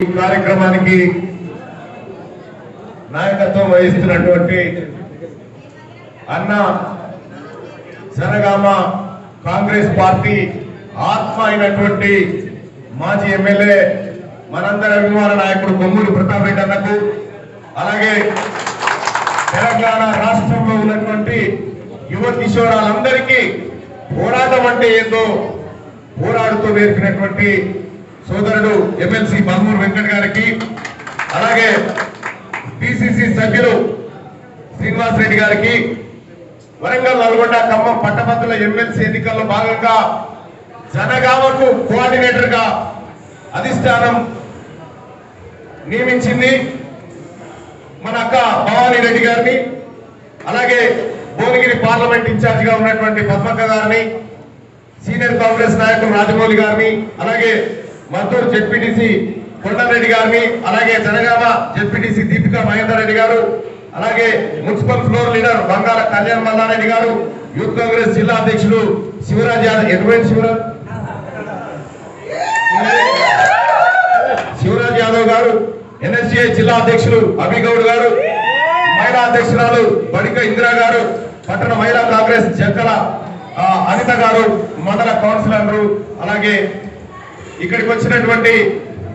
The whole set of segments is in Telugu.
ఈ కార్యక్రమానికి నాయకత్వం వహిస్తున్నటువంటి అన్న జనగామ కాంగ్రెస్ పార్టీ ఆత్మ అయినటువంటి మాజీ ఎమ్మెల్యే మనందరి అభిమాన నాయకుడు బొమ్మూరి ప్రతాప్ రెడ్డి అన్నకు అలాగే తెలంగాణ రాష్ట్రంలో ఉన్నటువంటి యువ కిషోరాలందరికీ పోరాటం అంటే ఏందో పోరాడుతూ నేర్పినటువంటి సోదరుడు ఎమ్మెల్సీ బల్మూరు వెంకట్ గారికి అలాగే పిసిసి సభ్యులు శ్రీనివాస్ రెడ్డి గారికి వరంగల్ నల్గొండ ఖమ్మం పట్టభద్రుల ఎమ్మెల్సీ ఎన్నికల్లో భాగంగా జనగామకు కోఆర్డినేటర్గా అధిష్టానం నియమించింది మన అక్క భవానీ రెడ్డి గారిని అలాగే భువనగిరి పార్లమెంట్ ఇన్ఛార్జ్గా ఉన్నటువంటి పద్మక్క గారిని సీనియర్ కాంగ్రెస్ నాయకులు రాజమౌళి గారిని అలాగే మద్దూరు జెడ్పీటీసీ కొండారెడ్డి గారిని అలాగే జనగామ జెడ్పీటీసీ దీపికా మహేందర్ రెడ్డి గారు అలాగే మున్సిపల్ ఫ్లోర్ లీడర్ బంగాళ కళ్యాణ్ మల్లారెడ్డి గారు యూత్ కాంగ్రెస్ జిల్లా అధ్యక్షులు శివరాజ్ యాదవ్. ఎటువంటి శివరాజ్? శివరాజ్ యాదవ్ గారు ఎన్ఎస్ఏ జిల్లా అధ్యక్షులు అభిగౌడ్ గారు మహిళా అధ్యక్షురాలు బడిక ఇందిరా గారు పట్టణ మహిళా కాంగ్రెస్ జక్కల అనిత గారు మండల కౌన్సిలర్లు అలాగే ఇక్కడికి వచ్చినటువంటి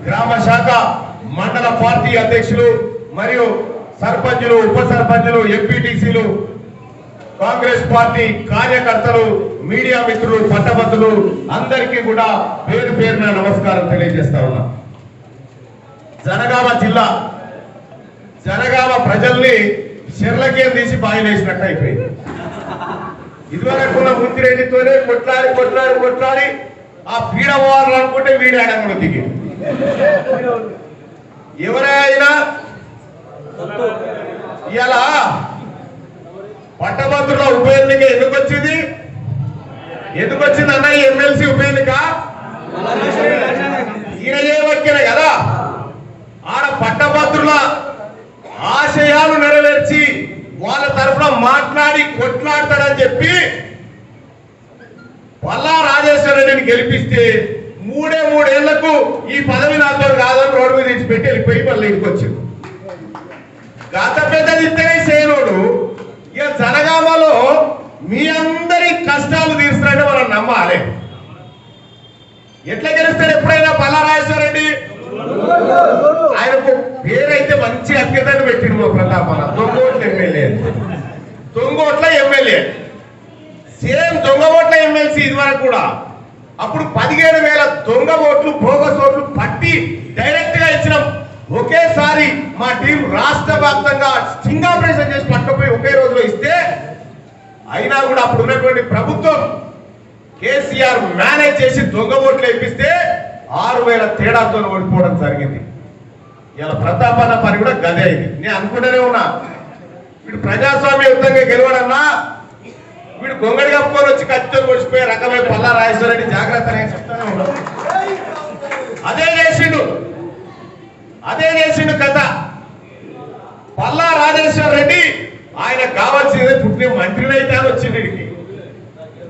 గ్రామ శాఖ మండల పార్టీ అధ్యక్షులు మరియు సర్పంచులు ఉప సర్పంచులు ఎంపీటీసీలు కాంగ్రెస్ పార్టీ కార్యకర్తలు మీడియా మిత్రులు పట్టభద్రులు అందరికీ కూడా పేరు పేరున నమస్కారం తెలియజేస్తా ఉన్నా. జనగామ జిల్లా జనగామ ప్రజల్ని చెర్లకేం తీసి బాయిలేసినట్టు అయిపోయింది. ఇదివరకున్న ముంతిరెడ్డితోనే కొట్లాడి కొట్లాడి కొట్లాడి ఆ పీడ పోవాలనుకుంటే అనుకుంటే వీడాడంగా దిగి ఎవరైనా ఇలా పట్టభద్రుల ఉప ఎన్నిక ఎందుకు వచ్చింది? ఎందుకు వచ్చింది అన్న ఎమ్మెల్సీ ఉప ఎన్నిక? ఈయన చేయవచ్చిన కదా. ఆడ పట్టభద్రుల ఆశయాలు నెరవేర్చి వాళ్ళ తరఫున మాట్లాడి కొట్లాడతాడని చెప్పి పల్లా రాజేశ్వర రెడ్డిని గెలిపిస్తే మూడే మూడేళ్ళకు ఈ పదవి నాతో కాదని రోడ్డు మీద ఇచ్చి పెట్టి వెళ్ళిపోయి మళ్ళీ ఇంటికి వచ్చింది. గత పెద్దది ఇద్దరే చేయనోడు. ఇక జనగామలో మీ అందరి కష్టాలు తీరుస్తారంటే మనం నమ్మాలి. ఎట్లా గెలుస్తాడు ఎప్పుడైనా పల్లారాజేశ్వర రెడ్డి ఆయనకు పేరైతే మంచి అత్యతను పెట్టిండు మా ప్రతాపన దొంగోట్ల ఎమ్మెల్యే. దొంగోట్ల ఎమ్మెల్యే. సేమ్ దొంగ ఓట్ల ఎమ్మెల్సీ ఇది వరకు కూడా. అప్పుడు పదిహేను వేల దొంగ ఓట్లు బోగస్ ఓట్లు పట్టి డైరెక్ట్గా ఇచ్చినాం. ఒకేసారి మా టీం రాష్ట్ర వ్యాప్తంగా స్టింగ్ ఆపరేషన్ చేసి పట్టుకుపోయి ఒకే రోజులో ఇస్తే అయినా కూడా అప్పుడు ఉన్నటువంటి ప్రభుత్వం కేసీఆర్ మేనేజ్ చేసి దొంగ ఓట్లు వేపిస్తే ఆరు వేల తేడాతో ఓడిపోవడం జరిగింది. ఇలా ప్రతాపన్న పని కూడా గదే అయింది నేను అనుకుంటూనే ఉన్నా. వీడు ప్రజాస్వామ్యయుతంగా గెలవడన్నా వీడు గొంగడి కప్పుకొని వచ్చి కత్తితో కొడిచిపోయే రకమే పల్లా రాజేశ్వరరెడ్డి జాగ్రత్త నేను చెప్తానే. అదే చేసిండు. అదే చేసిండు కథ. పల్లా రాజేశ్వర రెడ్డి ఆయన కావాల్సింది పుట్టిన మంత్రిని అయితే అని వచ్చింది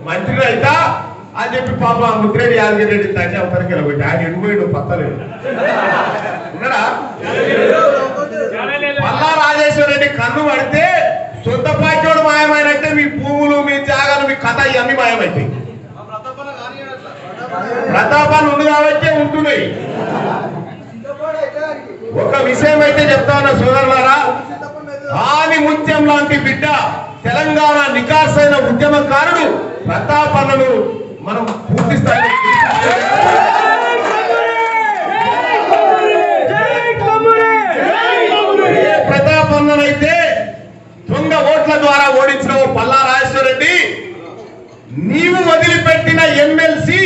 మంత్రిని అయితా అని చెప్పి పాప ముద్రెడ్డి యాదగిరి రెడ్డి తండ్రి అవతలకి వెళ్ళబెట్టి ఆయన ఎడిపోయాడు పత్తలేదు. ఉన్నాడా? పల్లా రాజేశ్వర రెడ్డి కన్ను పడితే సొంత పార్టీవాడు మాయమైనట్టే మీ భూములు మీ జాగాలు మీ కథ ఇవన్నీ మాయమైతాయి. ప్రతాపాలు ఉంది కాబట్టే ఉంటున్నాయి. ఒక విషయం అయితే చెప్తా ఉన్నా సోదరులారా ఆని ముత్యం లాంటి బిడ్డ తెలంగాణ నికాసైన ఉద్యమకారుడు ప్రతాపన్నను మనం పూర్తి స్థాయిలో ఏ ప్రతాపన్ననైతే దొంగ ఓట్ల ద్వారా ఓడించిన ఓ పల్లా రాజేశ్వరరెడ్డి నీవు వదిలిపెట్టిన ఎమ్మెల్సీ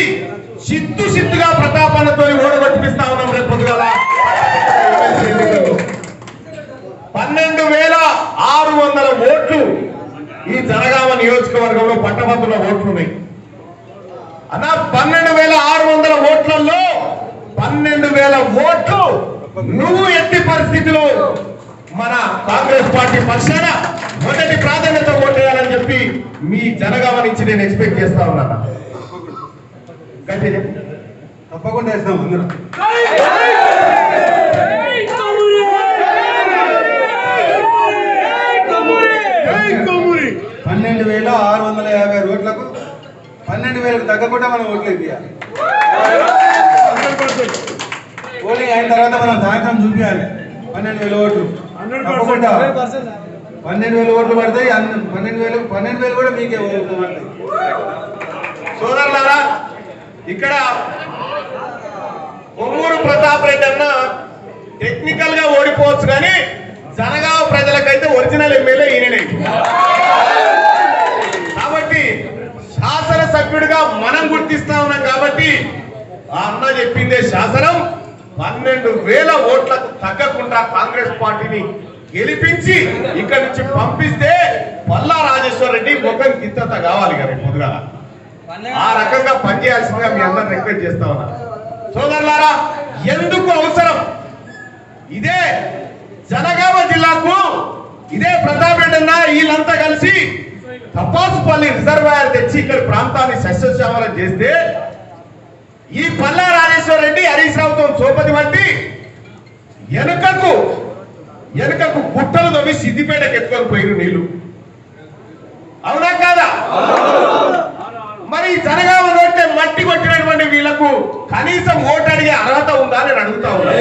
సిద్ధు సిద్ధుగా ప్రతాపన్నతో ఓడగొట్టిపిస్తా ఉన్నాం రేపు పొద్దుగాల. పన్నెండు వేల ఆరు వందల ఓట్లు ఈ జనగామ నియోజకవర్గంలో పట్టభద్రుల ఓట్లు ఉన్నాయి అన్న పన్నెండు వేల ఆరు వందల ఓట్లలో పన్నెండు వేల ఓట్లు నువ్వు ఎట్టి పరిస్థితిలో మన కాంగ్రెస్ పార్టీ పక్షాన మొదటి ప్రాధాన్యత ఓటేయాలని చెప్పి మీ జనగమనించి నేను ఎక్స్పెక్ట్ చేస్తా ఉన్నా తప్పకుండా వేస్తాం పన్నెండు వేల ఆరు వందల యాభై రోడ్లకు పన్నెండు వేలకు తగ్గకుండా మనం ఓట్లు ఇవ్వాలి ఓటింగ్ అయిన తర్వాత మనం సాయంత్రం చూపించాలి. పన్నెండు వేల ఓట్లు. తప్పకుండా. పన్నెండు వేల ఓట్లు పడతాయి అన్ని పన్నెండు వేలు పన్నెండు వేలు కూడా మీకే ఓట్లు పడతాయి. సోదరులారా ఇక్కడ ఒమ్మూరు ప్రతాప్ రెడ్డి అన్న టెక్నికల్గా ఓడిపోవచ్చు కానీ జనగామ ప్రజలకైతే ఒరిజినల్ ఎమ్మెల్యే ఈయననే. కాబట్టి శాసనసభ్యుడిగా మనం గుర్తిస్తా ఉన్నాం కాబట్టి ఆ అన్న చెప్పిందే శాసనం. పన్నెండు వేల ఓట్లకు తగ్గకుండా కాంగ్రెస్ పార్టీని గెలిపించి ఇక్కడి నుంచి పంపిస్తే పల్లా రాజేశ్వర రెడ్డి ముఖం గిత్తత కావాలి కదా పొద్దుగా ఆ రకంగా పనిచేయాల్సిందిగా మీ అందరిని రిక్వెస్ట్ చేస్తా ఉన్నా. సోదరులారా ఎందుకు అవసరం? ఇదే జనగామ జిల్లాకు ఇదే ప్రతాప్ వీళ్ళంతా కలిసి తపాసుపల్లి రిజర్వాయర్ తెచ్చి ఇక్కడ ప్రాంతాన్ని సస్యశ్యామలం చేస్తే ఈ పల్లా రాజేశ్వర రెడ్డి హరీష్ రావుతో సోపతి వంటి వెనుకకు వెనుకకు గుట్టలు తవ్వి సిద్దిపేటకు ఎత్తుకొని పోయిన నీళ్ళు. అవునా కాదా? మరి జనగామ నోటే మట్టి కొట్టినటువంటి వీళ్ళకు కనీసం ఓటు అడిగే అర్హత ఉందా అని అడుగుతా ఉన్నా.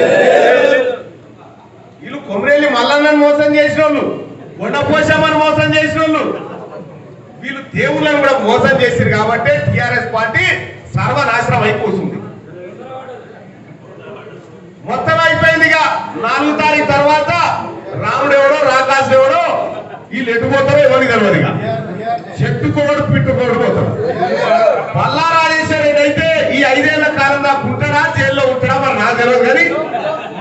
వీళ్ళు కొమరేలి మల్లన్నను మోసం చేసిన వాళ్ళు కొండపోషమ్మని మోసం చేసిన వాళ్ళు వీళ్ళు దేవుళ్ళని కూడా మోసం చేసిరు కాబట్టి టిఆర్ఎస్ పార్టీ సర్వనాశనం అయిపోతుంది. మొత్తం అయిపోయిందిగా. నాలుగు తారీఖు తర్వాత రాముడు ఎవడో రాకాశుడు ఎవడో వీళ్ళు ఎట్టుపోతారో ఎవరికి తెలియదు ఇక చెట్టుకోడు పిట్టుకోడు పోతారు. పల్లారాజేశ్వర రెడ్డి అయితే ఈ ఐదేళ్ళ కాలం దాకా ఉంటాడా జైల్లో ఉంటాడా మరి నాకు తెలియదు కానీ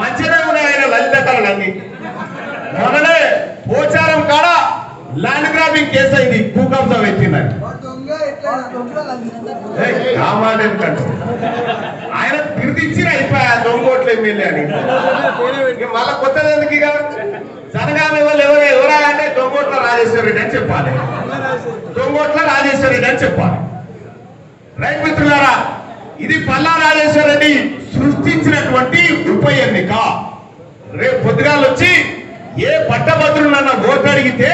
మంచిగా ఉన్నాయి ఆయన లలిత అన్ని మొన్ననే పోచారం కాడ ల్యాండ్ గ్రాబింగ్ కేసు అయింది భూకంపం కబ్జా పెట్టిందని. మాట ఎందుకంటే ఆయన తిరిగిచ్చిన అయిపోయా దొంగోట్ల ఎమ్మెల్యే అని. మళ్ళా కొత్తది ఎందుకు ఇక? జనగామ ఎవరు ఎవరు ఎవరా అంటే దొంగోట్ల రాజేశ్వర రెడ్డి అని చెప్పాలి. దొంగోట్ల రాజేశ్వర రెడ్డి అని చెప్పాలి. రైట్ మిత్రులారా ఇది పల్లా రాజేశ్వర రెడ్డి సృష్టించినటువంటి ఉప ఎన్నిక. రేపు పొద్దుగాలు వచ్చి ఏ పట్టభద్రులు నన్న ఓటు అడిగితే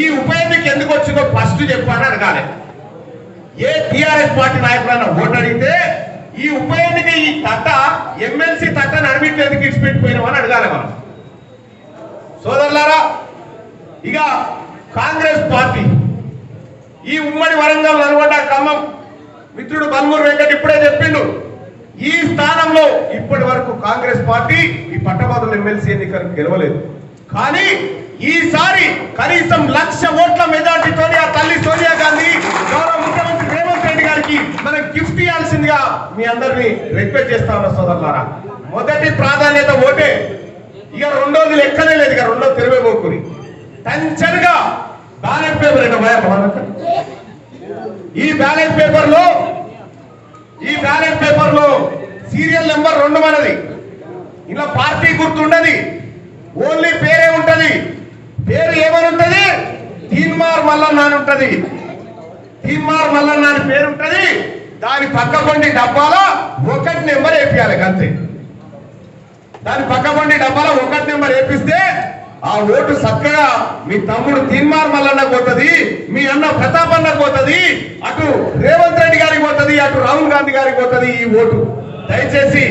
ఈ ఉప ఎన్నిక ఎందుకు వచ్చిందో ఫస్ట్ చెప్పాలని అడగాలి. ఏ టిఆర్ఎస్ పార్టీ నాయకులన్న ఓటు అడిగితే ఈ ఉప ఎన్నిక ఈ తట్ట ఎమ్మెల్సీ తట్ట నడిమిట్లు ఎందుకు ఇచ్చిపెట్టిపోయినామని అడగాలి మనం. సోదరులారా ఇక కాంగ్రెస్ పార్టీ ఈ ఉమ్మడి వరంగల్ నల్గొండ ఖమ్మం మిత్రుడు బల్మూరు వెంకట్ ఇప్పుడే చెప్పిండు ఈ స్థానంలో ఇప్పటి వరకు కాంగ్రెస్ పార్టీ ఈ పట్టభద్రుల ఎమ్మెల్సీ ఎన్నికలకు గెలవలేదు. కానీ ఈసారి కనీసం లక్ష ఓట్ల మెజార్టీతో ఆ తల్లి సోనియా గాంధీ గౌరవ ముఖ్యమంత్రి గారికి మనం గిఫ్ట్ ఇవ్వాల్సిందిగా మీ అందరిని రిక్వెస్ట్ చేస్తా ఉన్నా సోదరులారా. మొదటి ప్రాధాన్యత ఓటే. ఇక రెండోది లెక్కనే లేదు ఇక రెండో తెరవే పోకుని టెన్షన్గా బ్యాలెట్ పేపర్ ఈ బ్యాలెట్ పేపర్లో ఈ బ్యాలెట్ పేపర్లో సీరియల్ నెంబర్ రెండు మనది. ఇలా పార్టీ గుర్తుండదు. ఓన్లీ పేరే ఉంటది. పేరు ఏమని ఉంటది తీన్మార్ మల్లన్న అని ఉంటది. తీన్మార్ మల్లన్న అని పేరు ఉంటుంది దాని పక్క డబ్బాలో ఒకటి నెంబర్ వేపియాలి అంతే. దాని పక్క డబ్బాలో ఒకటి నెంబర్ వేపిస్తే ఆ ఓటు చక్కగా మీ తమ్ముడు తీన్మార్ మల్లన్న పోతుంది మీ అన్న ప్రతాప్ అన్న పోతుంది అటు రేవంత్ రెడ్డి గారికి పోతుంది అటు రాహుల్ గాంధీ గారికి పోతుంది ఈ ఓటు. దయచేసి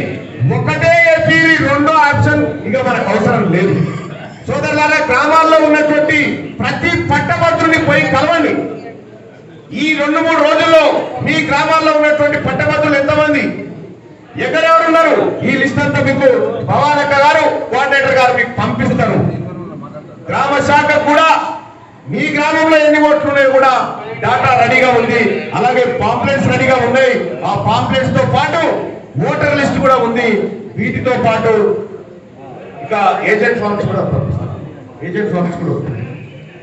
ఒకటే ఏపీ రెండో ఆప్షన్ ఇక మనకు అవసరం లేదు. సోదరులారా గ్రామాల్లో ఉన్నటువంటి ప్రతి పట్టభద్రుని పోయి కలవండి. ఈ రెండు మూడు రోజుల్లో మీ గ్రామాల్లో ఉన్నటువంటి పట్టభద్రులు ఎంతమంది? ఎక్కడెవరున్నారు? ఈ లిస్ట్ అంతా మీకు భవానక్క గారు కోఆర్డినేటర్ గారు మీకు పంపిస్తారు గ్రామ శాఖ కూడా మీ గ్రామంలో ఎన్ని ఓట్లు ఉన్నాయో కూడా డాటా రెడీగా ఉంది. అలాగే పాంప్లెట్స్ రెడీగా ఉన్నాయి. ఆ పాంప్లెట్స్తో పాటు ఓటర్ లిస్ట్ కూడా ఉంది. వీటితో పాటు ఇంకా ఏజెంట్ ఫార్మ్స్ కూడా పంపిస్తాం ఏజెంట్ ఫార్మ్స్ కూడా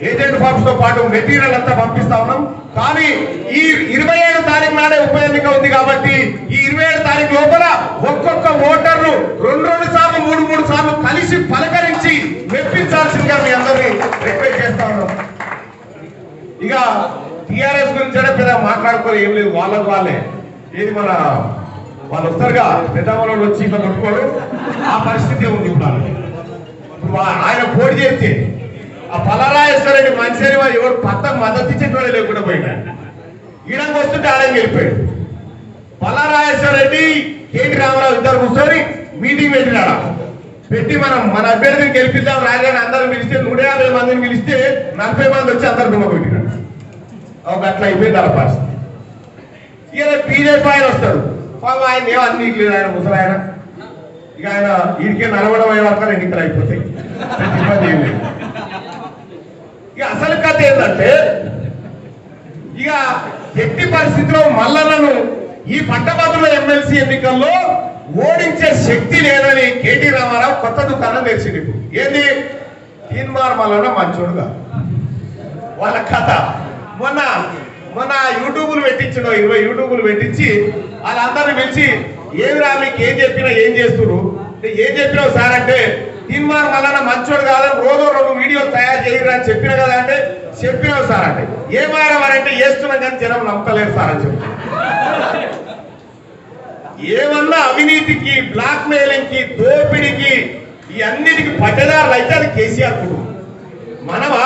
ఏజెంట్ ఫార్మ్స్తో పాటు మెటీరియల్ అంతా పంపిస్తా ఉన్నాం. కానీ ఈ ఇరవై ఏడు తారీఖు నాడే ఉప ఎన్నిక ఉంది కాబట్టి ఈ ఇరవై ఏడు తారీఖు లోపల ఒక్కొక్క ఓటర్ను రెండు రెండు సార్లు మూడు మూడు సార్లు కలిసి పలకరించి మెప్పించాల్సిందిగా మీ అందరినీ రిక్వెస్ట్ చేస్తా ఉన్నాం. ఇక టిఆర్ఎస్ గురించి అంటే పెద్ద మాట్లాడుకోరు ఏం లేదు. వాళ్ళకు వాళ్ళే. ఏది మన వాళ్ళు వస్తారుగా. పెద్దవాళ్ళు వచ్చి ఇట్లా కొట్టుకోడు ఆ పరిస్థితి ఉంది ఇప్పుడు ఆయన పోటీ చేస్తే ఆ పలరాజేశ్వరరెడ్డి మనిషి ఎవరు పక్కకు మద్దతు ఇచ్చేటోడే లేకుండా పోయినా. ఈడంకి వస్తుంటే ఆడంకి వెళ్ళిపోయాడు బలరాజేశ్వరరెడ్డి కేటీ రామారావు ఇద్దరు కూర్చొని మీటింగ్ పెట్టినాడ? పెట్టి మనం మన అభ్యర్థిని గెలిపిద్దాం రాజాని అందరం పిలిస్తే నూట యాభై మందిని పిలిస్తే నలభై మంది వచ్చి అందరు దుమ్మ పెట్టినాడు ఒక అట్లా అయిపోయింది అలా పరిస్థితి. ఇక బీజేపీ ఆయన వస్తాడు పాపం ఆయన ఏం అన్ని లేదు ఆయన ముసలాయన. ఇక ఆయన వీడికే నడవడం అయిన వరకు ఎన్నికలు అయిపోతాయి. ఇబ్బంది ఏం లేదు. ఇక అసలు కథ ఏంటంటే ఇక ఎట్టి పరిస్థితిలో మల్లన్నను ఈ పట్టభద్రుల ఎమ్మెల్సీ ఎన్నికల్లో ఓడించే శక్తి లేదని కేటీ రామారావు కొత్త దుకాణం తెలిసింది ఏంది? తీన్మార్ మల్లన్న మంచోడుగా. వాళ్ళ కథ. మొన్న మొన్న యూట్యూబ్లు పెట్టించడం ఇరవై యూట్యూబ్లు పెట్టించి వాళ్ళందరిని పిలిచి ఏమి రా మీకు ఏం చెప్పినా ఏం చేస్తున్నారు ఏం చెప్పినావు సార్? అంటే తీన్మార్ మల్లన్న మంచోడు కాదని రోజు రెండు వీడియోలు తయారు చేయరు అని చెప్పిన కదా అంటే చెప్పినావు సార్ అంటే. ఏమారవారంటే చేస్తున్నాం కానీ జనం నమ్మలేరు సార్ అని చెప్పి. ఏమన్నా అవినీతికి బ్లాక్ మెయిలింగ్కి దోపిడికి దోపిడీకి ఈ అన్నిటికి పట్టదారులు అయితే అది కేసీఆర్ కుటుంబం. మనమా?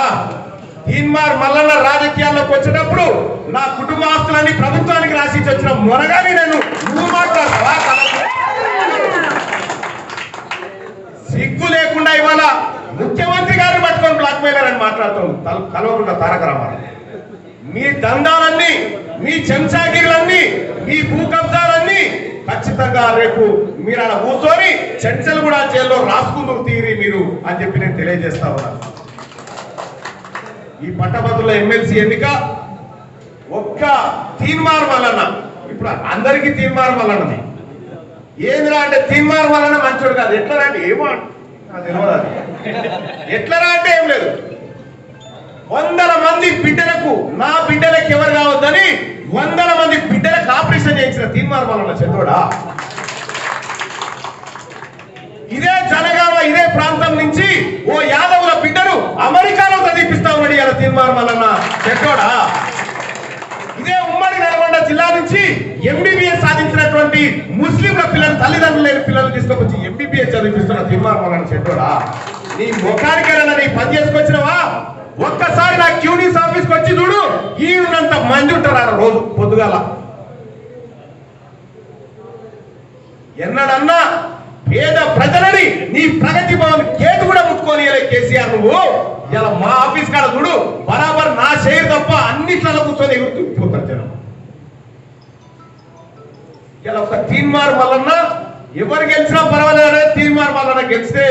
తీన్మార్ మల్లన్న రాజకీయాల్లోకి వచ్చినప్పుడు నా కుటుంబ ఆస్తులన్నీ ప్రభుత్వానికి రాసి వచ్చిన మొనగానే నేను నువ్వు సిగ్గు లేకుండా ఇవాళ ముఖ్యమంత్రి గారిని పట్టుకొని బ్లాక్ మెయిలర్ అని మాట్లాడుతాం కలవకుండా తారక రామారావు. మీ దందాలన్నీ మీ చెంచాగిరులన్నీ మీ భూ కబ్జాలన్నీ ఖచ్చితంగా రేపు మీరు అలా కూర్చొని చర్చలు కూడా జైల్లో రాసుకుందుకు తీరి మీరు అని చెప్పి నేను తెలియజేస్తా ఉన్నా. ఈ పట్టభద్రుల ఎమ్మెల్సీ ఎన్నిక ఒక్క తీర్మానం వలన ఇప్పుడు అందరికీ తీర్మానం వలనది ఏందిరా అంటే తీర్మానం వలన మంచోడు కాదు. ఎట్లా అంటే ఏమో తెలియదు అది. ఎట్లరా అంటే ఏం లేదు. వందల మంది బిడ్డలకు నా బిడ్డలకు ఎవరు కావద్దని వందల మంది బిడ్డలకు ఆపరేషన్ చేయించిన తీర్మానం చంద్రుడా. ఇదే జనగామ ఇదే ప్రాంతం నుంచి ఓ యాదవుల బిడ్డను అమెరికాలో చదివిపిస్తా ఉన్నాడు ఇలా తీర్మానం వలన చెట్టోడా ఇదే ఉమ్మడి నల్గొండ జిల్లా నుంచి ఎంబీబీఎస్ సాధించినటువంటి ముస్లింల పిల్లలు తల్లిదండ్రులు లేని పిల్లలు తీసుకొచ్చి ఎంబీబీఎస్ చదివిస్తున్న తీర్మానం వలన చెట్టోడా నీ ముఖానికైనా నీ పని చేసుకొచ్చినవా? ఒక్కసారి నా క్యూనిస్ ఆఫీస్కి వచ్చి చూడు ఈయనంత మంది ఉంటారు ఆ రోజు పొద్దుగాల. ఎన్నడన్నా పేద ప్రజలని నీ ప్రగతి భవన్ గేటు కూడా ముట్టుకొని కేసీఆర్ నువ్వు. ఇలా మా ఆఫీస్ కాడ చూడు బరాబర్ నా షేర్ తప్ప అన్నిట్లలో కూర్చొని ఎగురుతుపోతారు జనం. ఇలా ఒక తీన్మార్ వలన ఎవరు గెలిచినా పర్వాలేదు తీన్మార్ వలన గెలిస్తే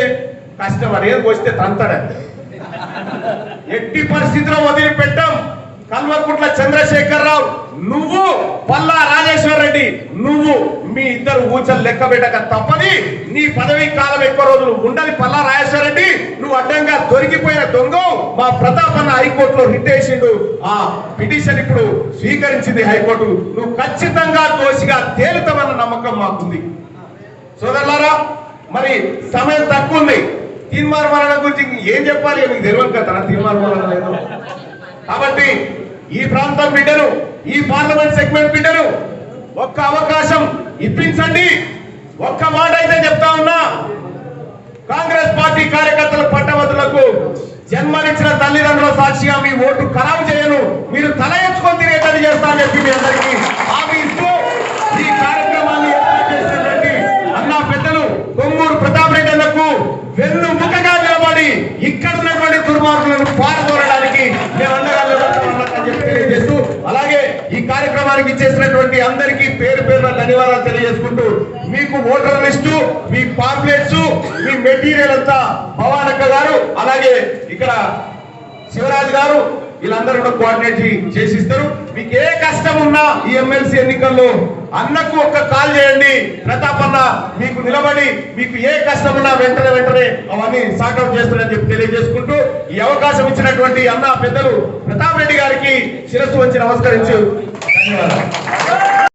కష్టం అనేది వస్తే తంతాడంటే ఎట్టి పరిస్థితిలో వదిలిపెట్టాం. కల్వకుంట్ల చంద్రశేఖర్ రావు నువ్వు పల్లా రాజేశ్వర రెడ్డి నువ్వు మీ ఇద్దరు ఊచలు లెక్క పెట్టక తప్పది నీ పదవి కాలం ఎక్కువ రోజులు ఉండని పల్లా రాజేశ్వర రెడ్డి నువ్వు అడ్డంగా దొరికిపోయిన దొంగ మా ప్రతాపన్న హైకోర్టులో రిట్ వేసిండు ఆ పిటిషన్ ఇప్పుడు స్వీకరించింది హైకోర్టు. నువ్వు ఖచ్చితంగా దోషిగా తేలుతామన్న నమ్మకం మాకుంది. సోదరులారా మరి సమయం తక్కువ ఉంది. తీర్మాన మరణ గురించి ఏం చెప్పాలి? మీకు తెలియదు కదా తీర్మాన మరణ లేదు. కాబట్టి ఈ ప్రాంతం బిడ్డను ఈ పార్లమెంట్ సెగ్మెంట్ బిడ్డను ఒక్క అవకాశం ఇప్పించండి. ఒక్క మాట అయితే చెప్తా ఉన్నా కాంగ్రెస్ పార్టీ కార్యకర్తల పట్టభద్రులకు జన్మనిచ్చిన తల్లిదండ్రుల సాక్షిగా మీ ఓటు ఖరాబు చేయను. మీరు తల ఎత్తుకొని తిరిగేటట్టు చేస్తానని చెప్పి మీ అందరికీ హామీ ఇస్తూ వెన్ను ముఖగా నిలబడి ఇక్కడ ఉన్నటువంటి దుర్మార్గులను పారదోలడానికి మేము అండగా నిలబడతామని చెప్పి తెలియజేస్తూ అలాగే ఈ కార్యక్రమానికి చేసినటువంటి అందరికీ పేరు పేరున ధన్యవాదాలు తెలియజేసుకుంటూ మీకు ఓటర్ లిస్టు మీ పాంప్లెట్స్ మీ మెటీరియల్ అంతా భవానక్క గారు అలాగే ఇక్కడ శివరాజు గారు వీళ్ళందరూ కూడా కోఆర్డినేట్ చేసిస్తారు. మీకు ఏ కష్టం ఉన్నా ఈ ఎమ్మెల్సీ ఎన్నికల్లో అన్నకు ఒక్క కాల్ చేయండి. ప్రతాప్ అన్న మీకు నిలబడి మీకు ఏ కష్టం ఉన్నా వెంటనే వెంటనే అవన్నీ సాకౌట్ చేస్తారని చెప్పి తెలియజేసుకుంటూ ఈ అవకాశం ఇచ్చినటువంటి అన్న పెద్దలు ప్రతాప్ రెడ్డి గారికి శిరస్సు వచ్చి నమస్కరించు. ధన్యవాదాలు.